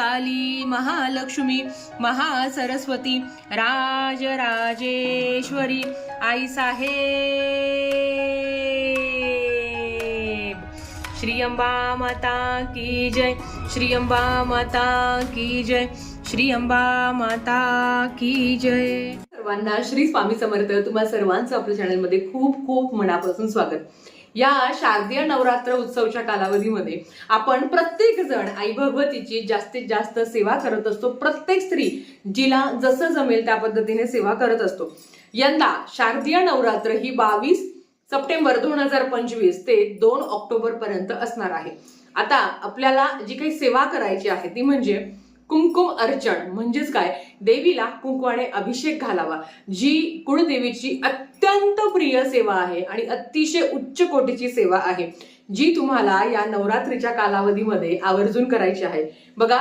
महाकाली महालक्ष्मी महासरस्वती राजराजेश्वरी आई साहेब. श्री अंबा माता की जय श्री अंबा माता की जय श्री अंबा माता की जय. सर्वांना श्री स्वामी समर्थ तुम्हा सर्वांचं आपल्या चॅनलमध्ये खूप खूप मनापासून स्वागत. या शारदीय नवरात्र उत्सवच्या कालावधीमध्ये आपण प्रत्येक जण आई भगवतीची जास्तीत जास्त सेवा करत असतो. प्रत्येक स्त्री जिला जसं जमेल त्या पद्धतीने सेवा करत असतो. यंदा शारदीय नवरात्र ही बावीस सप्टेंबर दोन हजार पंचवीस ते दोन ऑक्टोबर पर्यंत असणार आहे. आता आपल्याला जी काही सेवा करायची आहे ती म्हणजे कुंकुम अर्चण म्हणजेच काय? देवीला कुंकवाने अभिषेक घालावा. जी कुळदेवीची अत्यंत प्रिय सेवा आहे आणि अतिशय उच्च कोटीची सेवा आहे जी तुम्हाला या नवरात्रीच्या कालावधीमध्ये आवर्जून करायची आहे. बघा